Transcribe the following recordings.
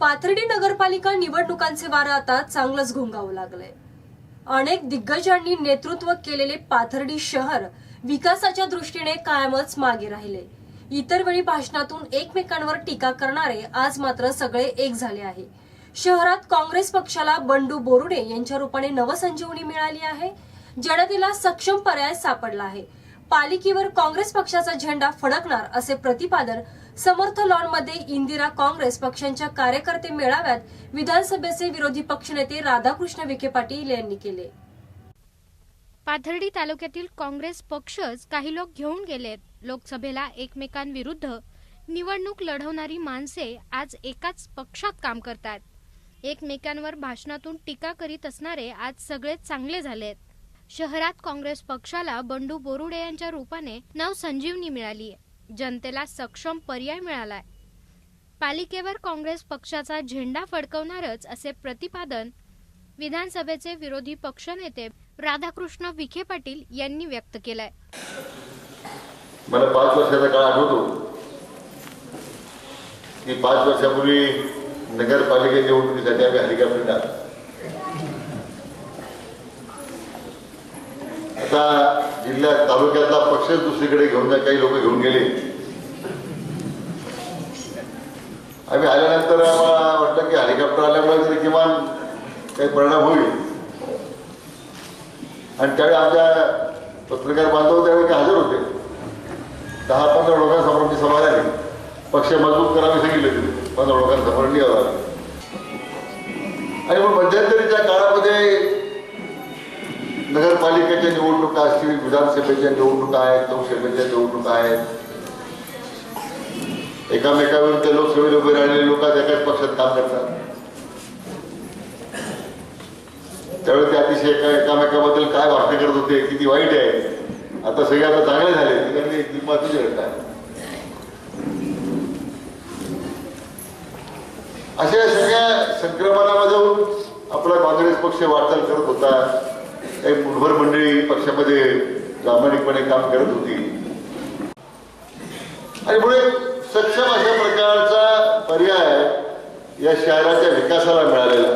पाथर्डी नगरपालिका निवडणुकांचे वारं आता चांगलंच घोंगावू लागलंय. अनेक दिग्गजांनी नेतृत्व केलेले पाथर्डी शहर विकासाच्या दृष्टीने कायमच मागे राहिले. इतर वेळी भाषणातून एकमेकांवर टीका करणारे आज मात्र सगळे एक झाले आहे. शहरात काँग्रेस पक्षाला बंडू बोरुडे यांच्या रूपाने नवसंजीवनी मिळाली आहे. जनतेला सक्षम पर्याय सापडला आहे. पालिकेवर काँग्रेस पक्षाचा झेंडा फडकणार असे प्रतिपादन समर्थ लॉनमध्ये इंदिरा काँग्रेस पक्षांच्या कार्यकर्ते मेळाव्यात विधानसभेचे विरोधी पक्षनेते राधाकृष्ण विखे पाटील यांनी केले. पाथर्डी तालुक्यातील काँग्रेस पक्षच काही लोक घेऊन गेलेत. लोकसभेला एकमेकांविरुद्ध निवडणूक लढवणारी माणसे आज एकाच पक्षात काम करतात. एकमेकांवर भाषणातून टीका करीत असणारे आज सगळे चांगले झालेत. शहरात काँग्रेस पक्षाला बंडू बोरुडे यांच्या रूपाने नवसंजीवनी मिळाली जनतेला सक्षम पर्याय मिळालाय. पालिकेवर काँग्रेस पक्षाचा झेंडा फडकवणारच असे प्रतिपादन विधानसभेचे विरोधी पक्षनेते राधाकृष्ण विखे पाटील यांनी व्यक्त केलंय. मला पाच वर्षाचा काळ आठवतो. की पाच वर्षापूर्वी नगरपालिकेच्या निवडणुकीसाठी आम्ही हेलिकॉप्टर आलो जिल्ह्यात तालुक्यातला पक्षच दुसरीकडे घेऊन जा काही लोक घेऊन गेले. आम्ही आल्यानंतर आम्हाला वाटलं की हेलिकॉप्टर आल्यामुळे तरी किमान काही परिणाम होईल. आणि त्यावेळी आमच्या पत्रकार बांधव त्यावेळी हजर होते. दहा पंधरा लोकांसमोर आमची सभा झाली. पक्ष मजबूत करावे सांगितले तिथे. पंधरा लोकांसमोर निघाला आणि मग मध्यंतरीच्या काळामध्ये नगरपालिकेच्या निवडणुका असतील विधानसभेच्या निवडणुका आहेत लोकसभेच्या निवडणुका आहेत. एकामेकाविरुद्ध लोकसभेत उभे राहिलेले लोक एकाच पक्षात काम करतात. त्यावेळी ते अतिशय एका एकामेकाबद्दल काय भाषण करत होते किती वाईट आहे. आता सगळे आता चांगले झाले तिकडे ती घटना आहे. अशा सगळ्या संक्रमणामध्ये आपला काँग्रेस पक्ष वाटचाल करत होता. काही मुठभर मंडळी पक्षामध्ये प्रामाणिकपणे काम करत होती. आणि पुढे सक्षम अशा प्रकारचा पर्याय या शहराच्या विकासाला मिळालेला.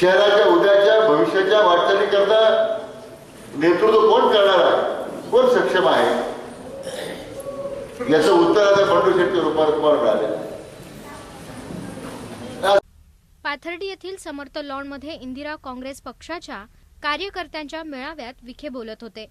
शहराच्या उद्याच्या भविष्याच्या वाटचालीकरता नेतृत्व कोण करणार आहे? कोण सक्षम आहे? याचं उत्तर आता बंडू शेट्टी रूपात तुम्हाला मिळालेलं पाथर्डी येथील समर्थ लॉनमध्ये इंदिरा काँग्रेस पक्षाच्या कार्यकर्त्यांच्या मेळाव्यात विखे बोलत होते.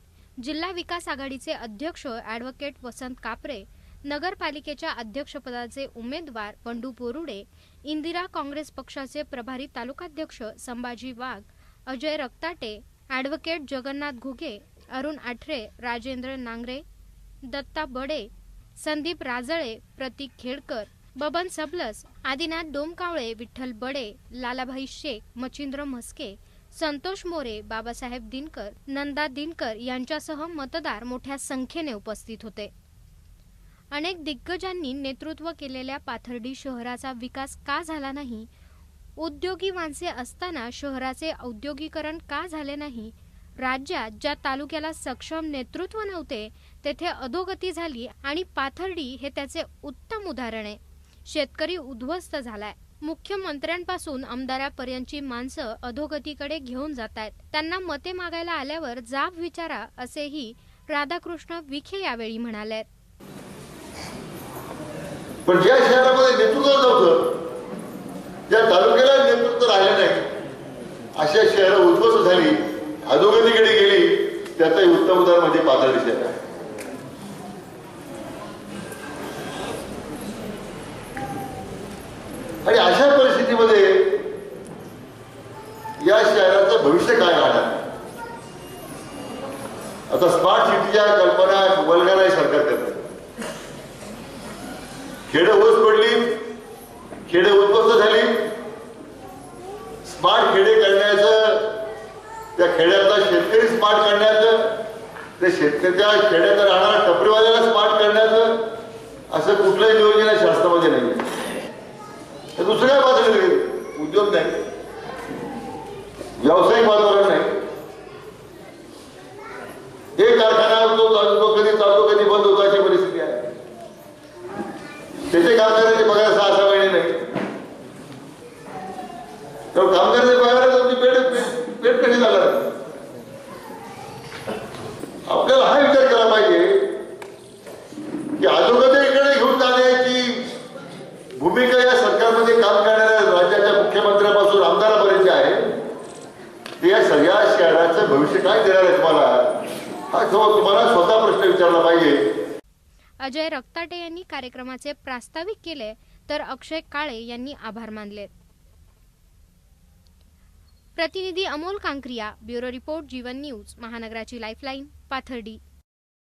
जिल्हा विकास आघाडीचे अध्यक्ष ॲडव्होकेट वसंत कापरे नगरपालिकेच्या अध्यक्षपदाचे उमेदवार बंडू बोरुडे इंदिरा काँग्रेस पक्षाचे प्रभारी तालुकाध्यक्ष संभाजी वाघ अजय रक्ताटे ॲडव्होकेट जगन्नाथ घुगे अरुण आठरे राजेंद्र नांगरे दत्ता बडे संदीप राजळे प्रतीक खेडकर बबन सबलस आदिनाथ डोमकावळे विठ्ठल बडे लालाभाई शेख मच्छिंद्र म्हस्के संतोष मोरे बाबासाहेब दिनकर नंदा दिनकर यांच्यासह मतदार मोठ्या संख्येने उपस्थित होते. अनेक दिग्गजांनी नेतृत्व केलेल्या पाथर्डी शहराचा विकास का झाला नाही? उद्योगी माणसे असताना शहराचे औद्योगिकरण का झाले नाही? राज्यात ज्या तालुक्याला सक्षम नेतृत्व नव्हते तेथे अधोगती झाली आणि पाथर्डी हे त्याचे उत्तम उदाहरण आहे. शेतकरी उद्ध्वस्त झालाय. मुख्यमंत्र्यांपासून आमदारापर्यंतची माणसं अधोगतीकडे घेऊन जात आहेत त्यांना मते मागायला आल्यावर जाब विचारा असेही राधाकृष्ण विखे यावेळी म्हणाले पण ज्या शहरामध्ये नेतृत्व नव्हतं ज्या तालुक्याला नेतृत्व राहिलं नाही. अशा शहर उद्ध्वस्त झाली अधोगतीकडे गेली त्याचंही उत्तम उदाहरण म्हणजे पाथर्डी शहर आहे आणि अशा परिस्थितीमध्ये या शहराचं भविष्य काय राहणार? आता स्मार्ट सिटीच्या कल्पना वल्गना सरकार करतं. खेडे ओस पडली खेडे उद्ध्वस्त झाली. स्मार्ट खेडे काढण्याचं त्या खेड्यातला शेतकरी स्मार्ट काढण्याचं त्या शेतकऱ्याच्या खेड्यात राहणाऱ्या टपरीवाल्याला स्मार्ट करण्याचं असं कुठलंही नियोजन शास्त्रामध्ये नाही दुसऱ्या बाजूला उद्योग नाही. व्यावसायिक वातावरण नाही एक कारखाना तो चालतो कधी चालतो कधी बंद होतो अशी परिस्थिती आहे. त्याचे कामगारांचे पगार सहा सहा महिने नाही. तर कामगारांचे पगार तुमची पेट पेट- कधी झाला आपल्याला हा विचार केला पाहिजे की अधोगती इकडे घेऊन जाण्याची भूमिका या सरकारमध्ये काम करणाऱ्या राज्याच्या मुख्यमंत्र्यापासून आमदारापर्यंत आहे. ते या सगळ्या शहराचं भविष्य काय देणार आहे तुम्हाला? हा जवळ तुम्हाला स्वतः प्रश्न विचारला पाहिजे. अजय रक्ताटे यांनी कार्यक्रमाचे प्रास्ताविक केले तर अक्षय काळे यांनी आभार मानले. प्रतिनिधी Amol Kankriya bureau report Jeevan news महानगराची lifeline Pathardi.